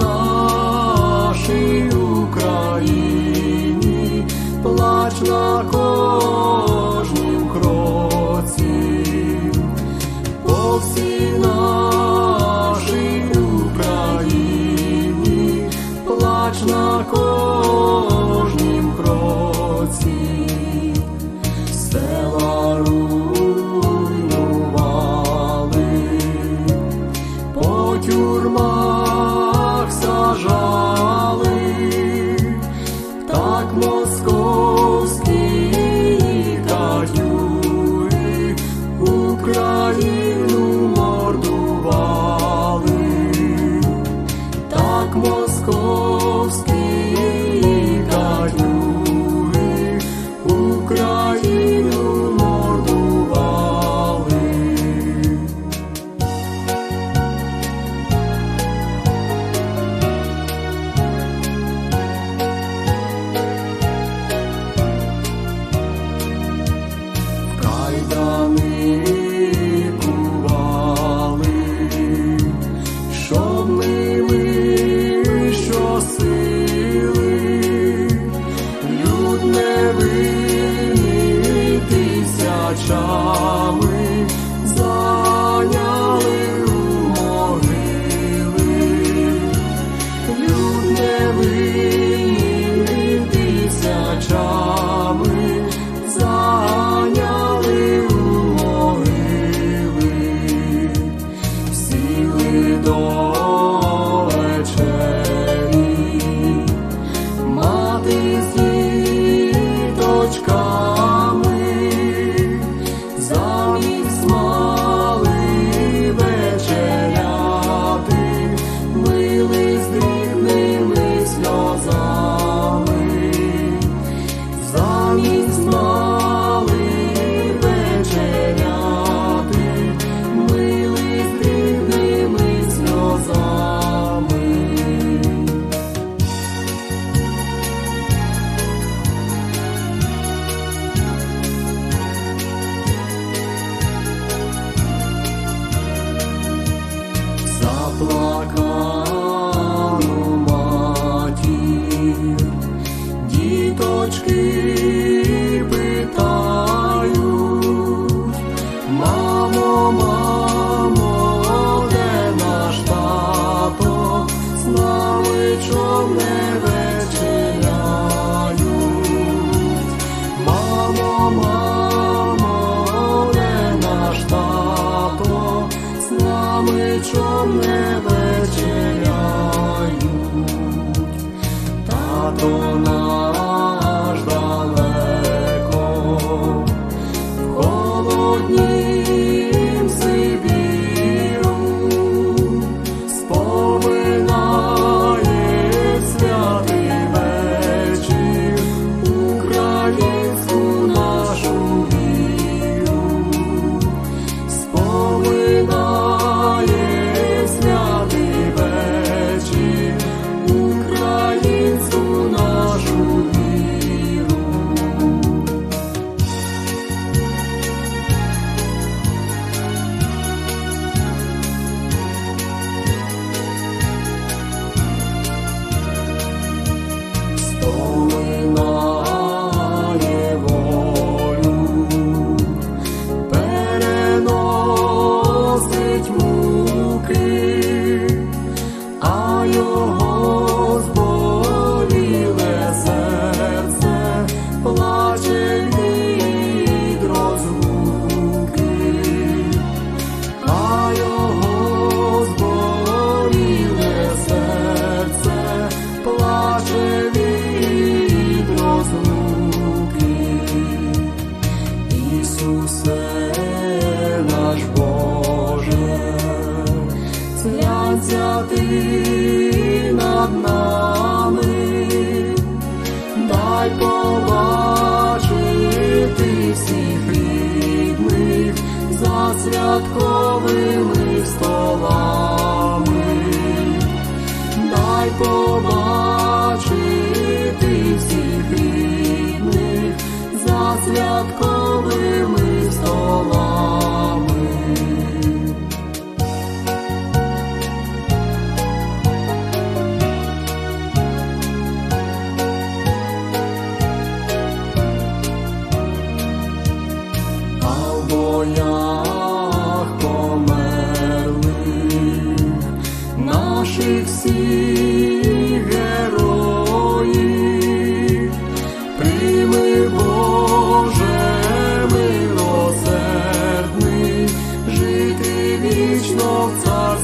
нашій Україні, плач на кожнім кроці, по всій нашій Україні, плач на кожнім кроці. You're my. strong. sono Ісусе наш Боже, зляться ти над нами, дай побачити всіх за святковими столами, дай побачити. наших всіх героїв, прийми Боже милосердний, жити вічно в царстві.